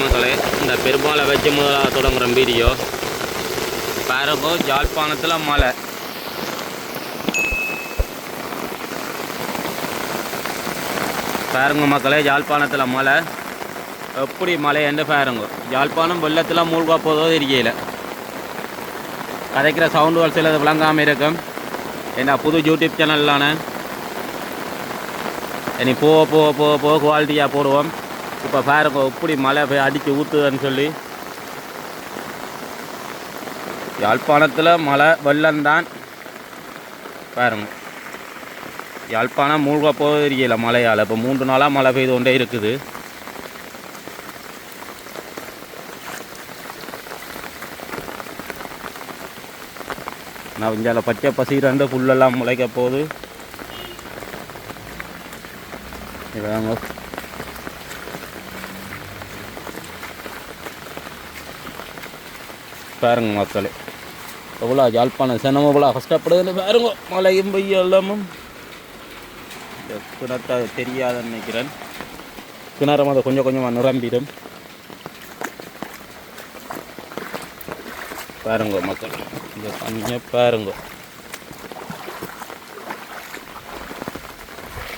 மக்களே இந்த பெருமாளை வச்சு முதலாக தொடங்குற வீடியோ. பாருங்க ஜாழ்ப்பாணத்தில் மழை. பாருங்க மக்களே ஜாழ்ப்பாணத்தில் மழை. எப்படி மழை என்று பாருங்க. ஜாழ்ப்பாணம் வெள்ளத்தில் மூழ்கா போதோ இருக்கையில் கதைக்கிற சவுண்டுகள் சிலது விளங்காமல் இருக்கும். என்ன புது யூடியூப் சேனல்லான இனி போக போக போக போக குவாலிட்டியாக போடுவோம். இப்போ பாருங்க எப்படி மழை போய் அடித்து ஊற்றுதுன்னு சொல்லி. யாழ்ப்பாணத்தில் மழை வெள்ளம்தான். பாருங்க. யாழ்ப்பாணம் மூழ்க போக தெரியல மழையால். இப்போ மூன்று நாளாக மழை பெய்து கொண்டே இருக்குது. நான் இஞ்சால பச்சை பசீரண்டு புல்லெல்லாம் முளைக்க போகுது. இதாங்க. பாருங்க மக்களே. எவ்வளோ யாழ்ப்பாணம் சனம் எவ்வளோ கஷ்டப்படுதுன்னு பாருங்க. மழையும் பெய்ய எல்லாமும் கிணத்தை தெரியாதுன்னு நினைக்கிறேன். கிணறும் அதை கொஞ்சம் கொஞ்சமாக நிரம்பிடும். பாருங்க மக்கள் இந்த தண்ணியை பாருங்க.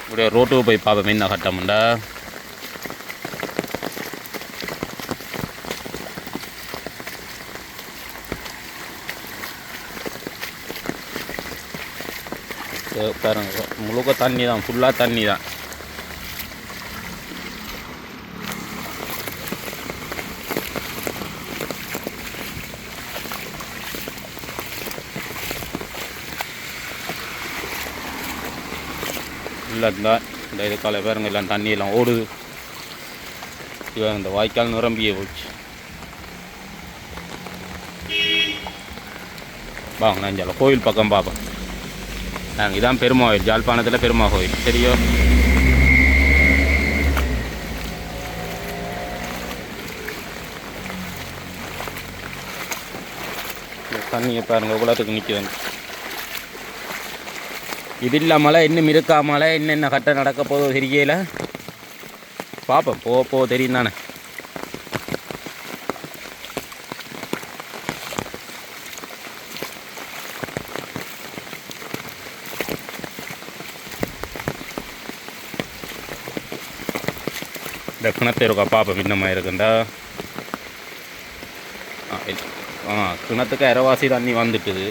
இப்படியே ரோட்டுக்கு போய் பார்ப்போம். என்ன கட்டமுண்டா? பாருங்க முழுக்க தண்ணி தான் ஃபுல்லாக தண்ணி தான் இல்லை இந்த இந்த இது காலை பாருங்க எல்லாம் தண்ணியெல்லாம் ஓடுது. இவன் இந்த வாய்க்கால் நிரம்பியே போச்சு. வாங்க நான் கோயில் பக்கம் பார்ப்பேன் நாங்கள் இதான் பெருமா கோயில் ஜாழ்ப்பாணத்தில் பெருமா கோயில் சரியோ? தண்ணியை பாருங்க குளத்துக்கு நிற்குதுங்க இது இல்லாமல இன்னும் இருக்காமல என்னென்ன கட்டம் நடக்க போதோ தெரியல. பார்ப்போம் போக போக தெரியும் தானே கிணத்து இருக்கா பார்ப்போம் பின்னமாக இருக்குண்டா. ஆ கிணத்துக்கு அரைவாசி தண்ணி வந்துட்டுது.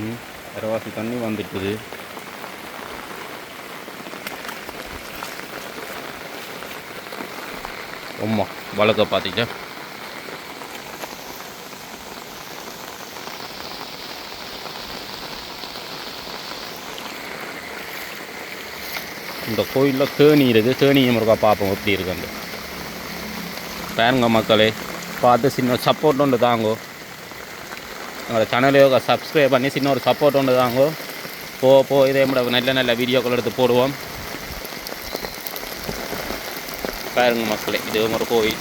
ம் அரைவாசி தண்ணி வந்துட்டுது. உம்மா வழக்க பார்த்திச்சா இந்த கோயிலில் கேணி இருக்குது. கேணியும் முருகா பார்ப்போம் எப்படி இருக்குன்னு. பாருங்க மக்களே பார்த்து சின்ன சப்போர்ட் ஒன்று தாங்கோ. எங்களோட சேனலையோ சப்ஸ்கிரைப் பண்ணி சின்ன ஒரு சப்போர்ட் ஒன்று தாங்கோ. போ போ இதே மாதிரி நல்ல நல்ல வீடியோக்கள் எடுத்து போடுவோம். பாருங்க மக்களே இது ஒரு கோயில்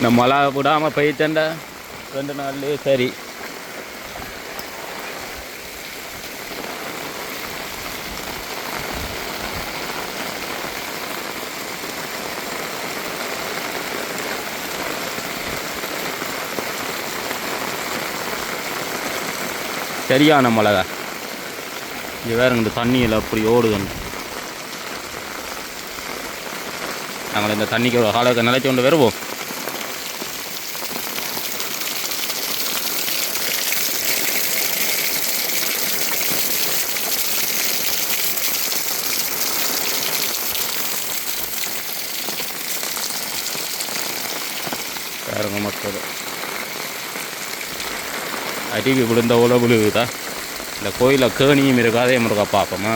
இந்த மழை விடாமல் போயிட்டேன்டா. ரெண்டு நாள்லேயே சரி. சரியான மழை. இது வேற இந்த தண்ணியில் அப்படி ஓடுதுன்னு. நாங்கள் இந்த தண்ணிக்கு ஒரு காலத்தை நிலைச்சு கொண்டு வருவோம். பாருங்க மக்கள். அருவி விழுந்த உல விழுகுதா? இந்த கோயிலில் கேணியும் இருக்கா? அதே முருகா பார்ப்போமா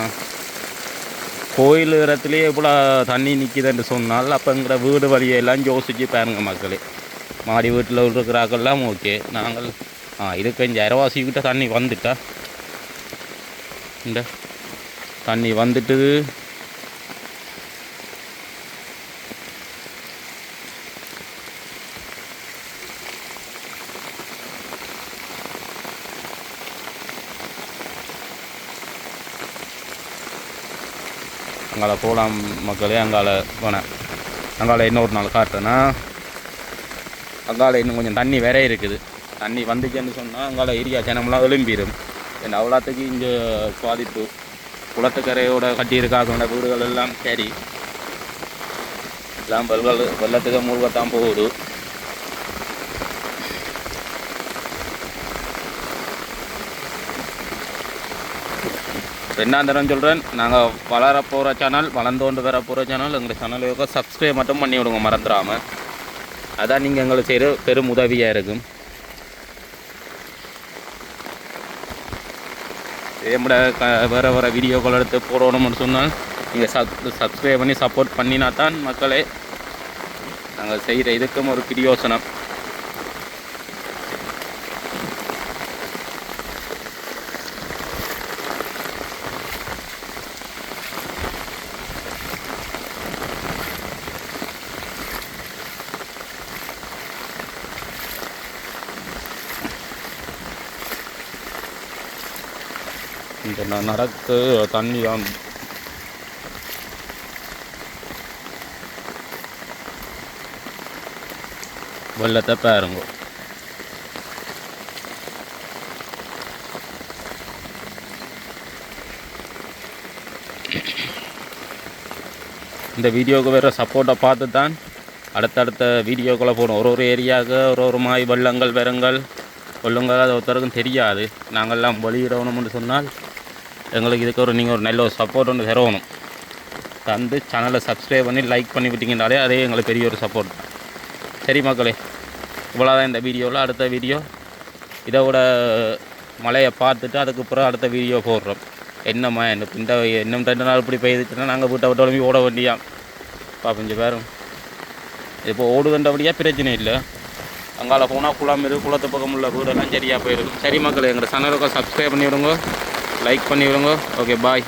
கோயில் இடத்துலையே இவ்வளோ தண்ணி நிற்கிதுன்னு சொன்னால் அப்போங்கிற வீடு வழியெல்லாம் யோசிச்சு பாருங்க மக்களே. மாடி வீட்டில் இருக்கிறாக்கெல்லாம் ஓகே. நாங்கள் ஆ இதுக்கு இங்கே அரவாசிக்கிட்ட தண்ணி வந்துட்டா? இந்த தண்ணி வந்துட்டு அங்கால போகலாம் மக்களே அங்கால போனேன். அங்கால இன்னொரு நாள் காட்டுறேன்னா அங்கால இன்னும் கொஞ்சம் தண்ணி வேற இருக்குது. தண்ணி வந்துச்சுன்னு சொன்னால் அங்கால ஏரியா ஜனமெல்லாம் எழும்பிடும் என்ன அவ்வளோத்துக்கு இங்கே பாதிப்பு. குளத்துக்கரையோட கட்டியிருக்காங்க வீடுகள் எல்லாம் சரி. எல்லாம் வெள்ளல் வெள்ளத்துக்கு மூழ்கத்தான் போகுது. ரெண்டாந்தரம் சொல்கிறேன் நாங்கள் வளர போகிற சேனல் வளர்ந்தோண்டு வர போகிற சேனல் எங்கள் சேனலுக்கு சப்ஸ்கிரைப் மட்டும் பண்ணி விடுங்க மறந்துடாமல் அதான் நீங்கள் எங்களுக்கு செய்கிற பெரும் உதவியாக இருக்கும். இதேமாட க வேறு வேறு வீடியோக்கள் எடுத்து போடணும்னு சொன்னால் நீங்கள் சப் சப்ஸ்கிரைப் பண்ணி சப்போர்ட் பண்ணினா தான் மக்களே நாங்கள் செய்கிற இதுக்கும் ஒரு பிரியோசனம். இந்த ந- தண்ணி தான் வெள்ளத்தை பாருங்க. இந்த வீடியோவுக்கு வேறு சப்போர்ட்டை பார்த்து தான் அடுத்தடுத்த வீடியோக்களை போடும் ஒரு ஒரு ஏரியாவுக்கு ஒரு ஒரு மாதிரி வெள்ளங்கள் வெறங்கள் கொள்ளுங்கள் அது ஒருத்தருக்கும் தெரியாது. நாங்கள்லாம் வெளியிடணும்னு சொன்னால் எங்களுக்கு இதுக்கு ஒரு நீங்கள் ஒரு நல்ல ஒரு சப்போர்ட் ஒன்று தரணும். தந்து சேனலை சப்ஸ்கிரைப் பண்ணி லைக் பண்ணி விட்டிங்கனாலே அதே எங்களுக்கு பெரிய ஒரு சப்போர்ட் தான் சரி மக்களே இவ்வளோதான் இந்த வீடியோவில். அடுத்த வீடியோ இதோட மழையை பார்த்துட்டு அதுக்கப்புறம் அடுத்த வீடியோ போடுறோம். என்னம்மா என்ன இந்த இன்னும் ரெண்டு நாள் இப்படி பெய்துச்சுன்னா நாங்கள் வீட்டை விட்டு உடம்பி ஓட வேண்டியா? பாப்பஞ்சு பேரும் இப்போ ஓடுதுன்றபடியாக பிரச்சனை இல்லை. அங்கால போனால் குளம் இருக்கு குளத்து பக்கம் உள்ள வீடெல்லாம் சரியாக போயிடும். சரி மக்கள் எங்களோட சேனலுக்கு சப்ஸ்கிரைப் பண்ணி விடுங்க லைக் பண்ணி விடுங்க ஓகே பாய்